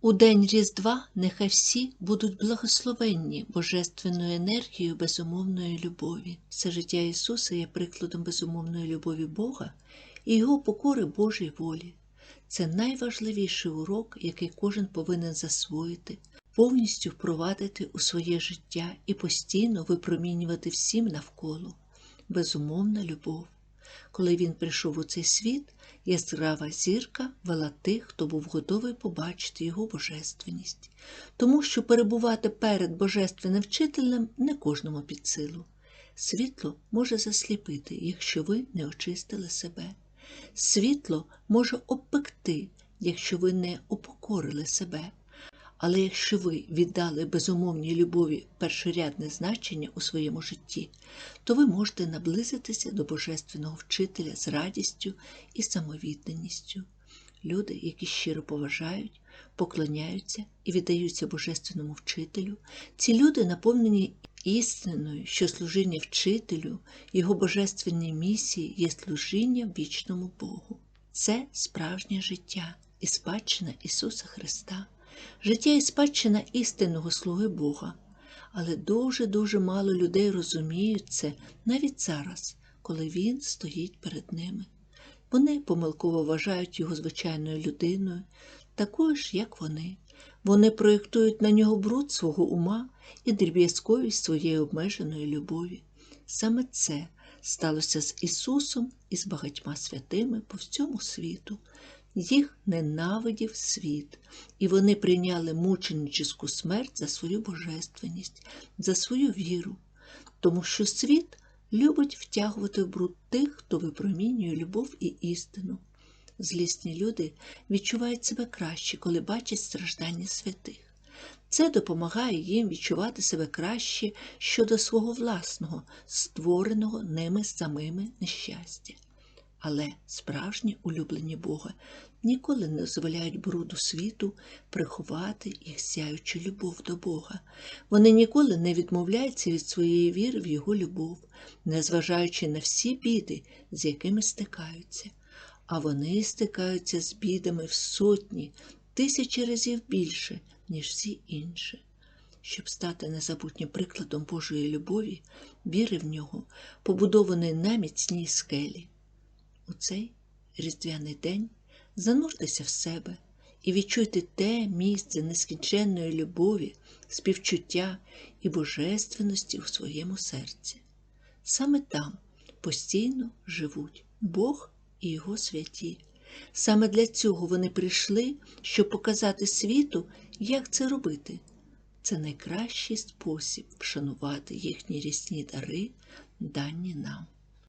У день Різдва нехай всі будуть благословенні божественною енергією безумовної любові. Все життя Ісуса є прикладом безумовної любові Бога і Його покори Божій волі. Це найважливіший урок, який кожен повинен засвоїти, повністю впровадити у своє життя і постійно випромінювати всім навколо. Безумовна любов. Коли він прийшов у цей світ, яскрава зірка вела тих, хто був готовий побачити його божественність, тому що перебувати перед божественним вчителем не кожному під силу. Світло може засліпити, якщо ви не очистили себе. Світло може обпекти, якщо ви не упокорили себе. Але якщо ви віддали безумовній любові першорядне значення у своєму житті, то ви можете наблизитися до Божественного вчителя з радістю і самовідданістю. Люди, які щиро поважають, поклоняються і віддаються Божественному вчителю, ці люди наповнені істиною, що служіння вчителю, його божественній місії є служіння вічному Богу. Це справжнє життя і спадщина Ісуса Христа життя і спадщина істинного слуги Бога. Але дуже-дуже мало людей розуміють це навіть зараз, коли Він стоїть перед ними. Вони помилково вважають його звичайною людиною, такою ж, як вони. Вони проєктують на нього бруд свого ума і дріб'язковість своєї обмеженої любові. Саме це сталося з Ісусом і з багатьма святими по всьому світу їх ненавидів світ, і вони прийняли мученическу смерть за свою божественність, за свою віру, тому що світ любить втягувати в бруд тих, хто випромінює любов і істину. Злісні люди відчувають себе краще, коли бачать страждання святих. Це допомагає їм відчувати себе краще щодо свого власного, створеного ними самими нещастя. Але справжні улюблені Бога ніколи не дозволяють бруду світу приховати їх сяючу любов до Бога. Вони ніколи не відмовляються від своєї віри в Його любов, незважаючи на всі біди, з якими стикаються. А вони стикаються з бідами в сотні, тисячі разів більше, ніж всі інші. Щоб стати незабутнім прикладом Божої любові, віри в нього, побудованої на міцній скелі. У цей різдвяний день зануртеся в себе і відчуйте те місце нескінченної любові, співчуття і божественності у своєму серці. Саме там постійно живуть Бог і Його святі. Саме для цього вони прийшли, щоб показати світу, як це робити. Це найкращий спосіб вшанувати їхні рісні дари, дані нам.